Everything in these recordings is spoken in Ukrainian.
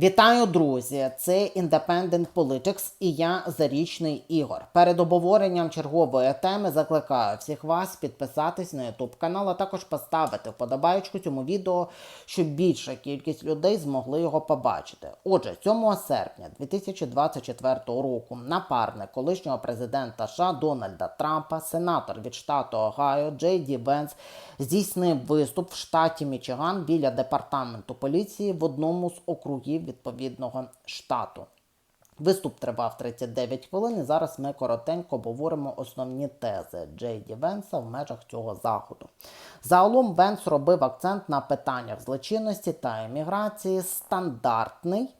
Вітаю, друзі! Це Independent Politics і я Зарічний Ігор. Перед обговоренням чергової теми закликаю всіх вас підписатись на YouTube канал, а також поставити вподобайку цьому відео, щоб більша кількість людей змогли його побачити. Отже, 7 серпня 2024 року напарник колишнього президента США Дональда Трампа, сенатор від штату Огайо Джей Ді Венс здійснив виступ в штаті Мічиган біля департаменту поліції в одному з округів відповідного штату. Виступ тривав 39 хвилин, і зараз ми коротенько обговоримо основні тези Джей Ді Венса в межах цього заходу. Загалом Венс робив акцент на питаннях злочинності та еміграції, стандартний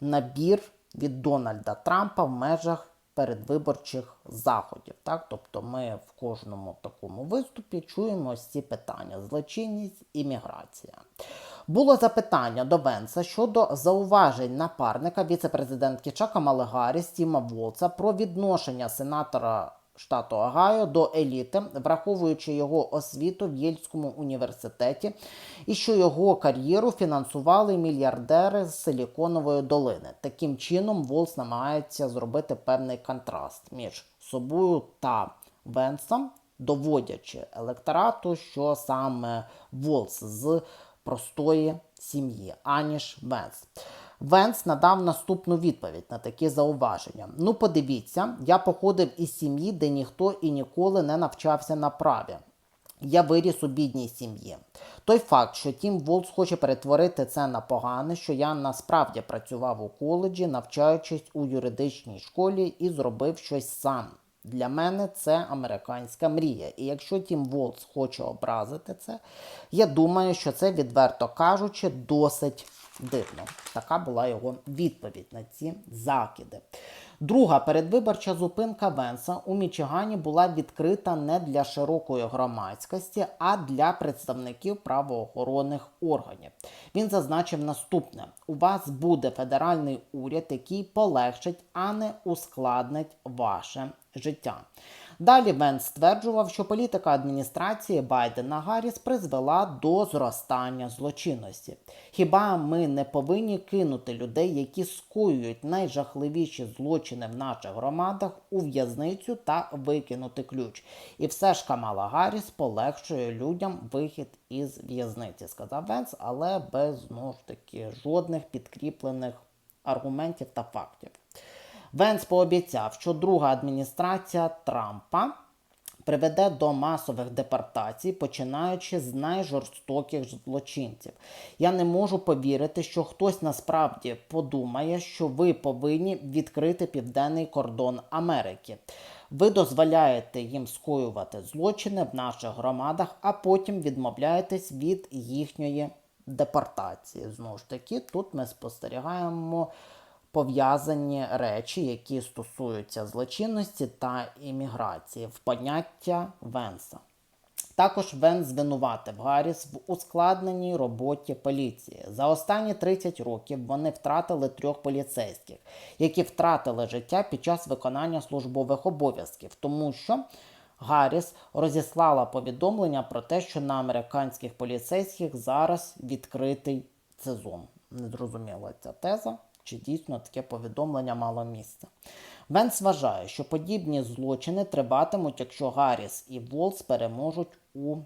набір від Дональда Трампа в межах передвиборчих заходів. Так? Тобто ми в кожному такому виступі чуємо ось ці питання: злочинність і міграція. Було запитання до Венса щодо зауважень напарника віце-президентки Чака Малегарі Стіма Волца про відношення сенатора штату Огайо до еліти, враховуючи його освіту в Єльському університеті, і що його кар'єру фінансували мільярдери з Силіконової долини. Таким чином, Волс намагається зробити певний контраст між собою та Венсом, доводячи електорату, що саме Волс з простої сім'ї, аніж Венс. Венс надав наступну відповідь на такі зауваження. Ну, подивіться, я походив із сім'ї, де ніхто і ніколи не навчався на праві. Я виріс у бідній сім'ї. Той факт, що Тім Волс хоче перетворити це на погане, що я насправді працював у коледжі, навчаючись у юридичній школі і зробив щось сам. Для мене це американська мрія. І якщо Тім Волс хоче образити це, я думаю, що це, відверто кажучи, досить дивно. Така була його відповідь на ці закиди. Друга передвиборча зупинка Венса у Мічигані була відкрита не для широкої громадськості, а для представників правоохоронних органів. Він зазначив наступне: у вас буде федеральний уряд, який полегшить, а не ускладнить ваше життя. Далі Венс стверджував, що політика адміністрації Байдена Гарріс призвела до зростання злочинності. Хіба ми не повинні кинути людей, які скоюють найжахливіші злочини в наших громадах, у в'язницю та викинути ключ? І все ж Камала Гарріс полегшує людям вихід із в'язниці, сказав Венс, але без знову ж таки жодних підкріплених аргументів та фактів. Венс пообіцяв, що друга адміністрація Трампа приведе до масових депортацій, починаючи з найжорстоких злочинців. Я не можу повірити, що хтось насправді подумає, що ви повинні відкрити південний кордон Америки. Ви дозволяєте їм скоювати злочини в наших громадах, а потім відмовляєтесь від їхньої депортації. Знову ж таки, тут ми спостерігаємо пов'язані речі, які стосуються злочинності та імміграції в поняття Венса. Також Венс звинуватив Гарріс в ускладненій роботі поліції. За останні 30 років вони втратили трьох поліцейських, які втратили життя під час виконання службових обов'язків, тому що Гарріс розіслала повідомлення про те, що на американських поліцейських зараз відкритий сезон. Незрозуміла ця теза чи дійсно таке повідомлення мало місце. Венс вважає, що подібні злочини триватимуть, якщо Гарріс і Волс переможуть у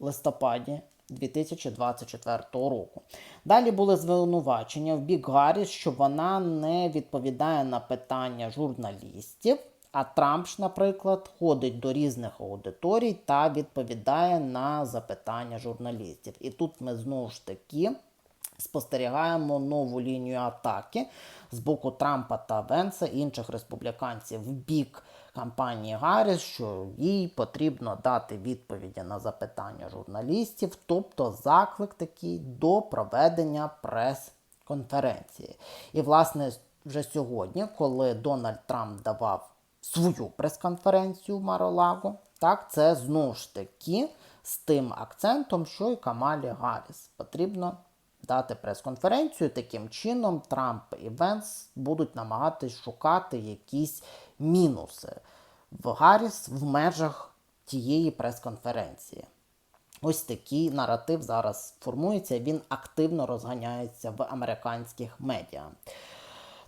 листопаді 2024 року. Далі були звинувачення в бік Гарріс, що вона не відповідає на питання журналістів. А Трамп ж, наприклад, ходить до різних аудиторій та відповідає на запитання журналістів. І тут ми знову ж таки спостерігаємо нову лінію атаки з боку Трампа та Венса інших республіканців в бік кампанії Гарріс, що їй потрібно дати відповіді на запитання журналістів, тобто заклик такий до проведення прес-конференції. І, власне, вже сьогодні, коли Дональд Трамп давав свою прес-конференцію в Маролаго, так, це знову ж таки з тим акцентом, що й Камалі Гарріс потрібно дати прес-конференцію. Таким чином, Трамп і Венс будуть намагатись шукати якісь мінуси в Гарріс в межах тієї прес-конференції. Ось такий наратив зараз формується. Він активно розганяється в американських медіа.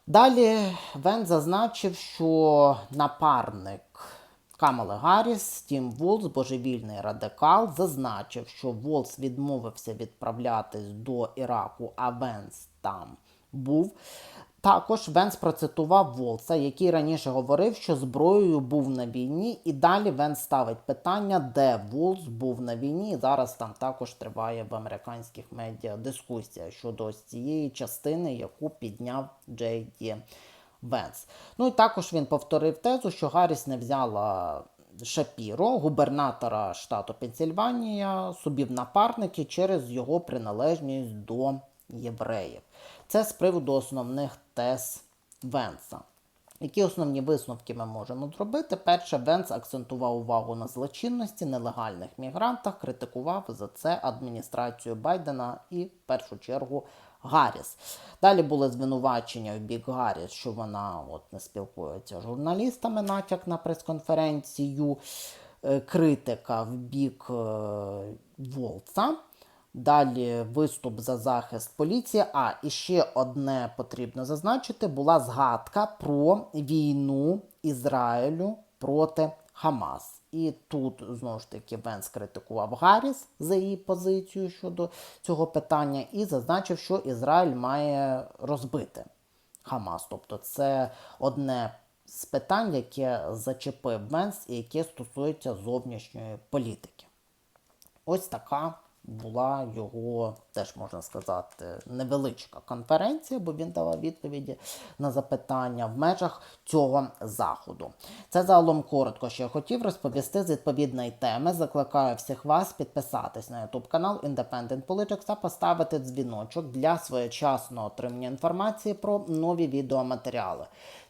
Далі Вен зазначив, що напарник Камали Гарріс, Тім Волс, божевільний радикал, зазначив, що Волс відмовився відправлятись до Іраку, а Венс там був. Також Венс процитував Волса, який раніше говорив, що зброєю був на війні, і далі Венс ставить питання, де Волс був на війні. І зараз там також триває в американських медіа дискусія щодо цієї частини, яку підняв Джей Ді Венс. Ну і також він повторив тезу, що Гарріс не взяла Шапіро, губернатора штату Пенсільванія, собі в напарники через його приналежність до євреїв. Це з приводу основних тез Венса. Які основні висновки ми можемо зробити? Перше, Венс акцентував увагу на злочинності, нелегальних мігрантах, критикував за це адміністрацію Байдена і в першу чергу Гарріс. Далі були звинувачення в бік Гарріс, що вона от не спілкується з журналістами, натяк на прес-конференцію, е, критика в бік е, Волца. Далі виступ за захист поліції. А і ще одне потрібно зазначити: була згадка про війну Ізраїлю проти Хамас. І тут знову ж таки Венс критикував Гарріс за її позицію щодо цього питання, і зазначив, що Ізраїль має розбити Хамас. Тобто, це одне з питань, яке зачепив Венс і яке стосується зовнішньої політики. Ось така була його, теж можна сказати, невеличка конференція, бо він давав відповіді на запитання в межах цього заходу. Це загалом коротко, що я хотів розповісти з відповідної теми. Закликаю всіх вас підписатись на YouTube канал Independent Politics та поставити дзвіночок для своєчасного отримання інформації про нові відеоматеріали.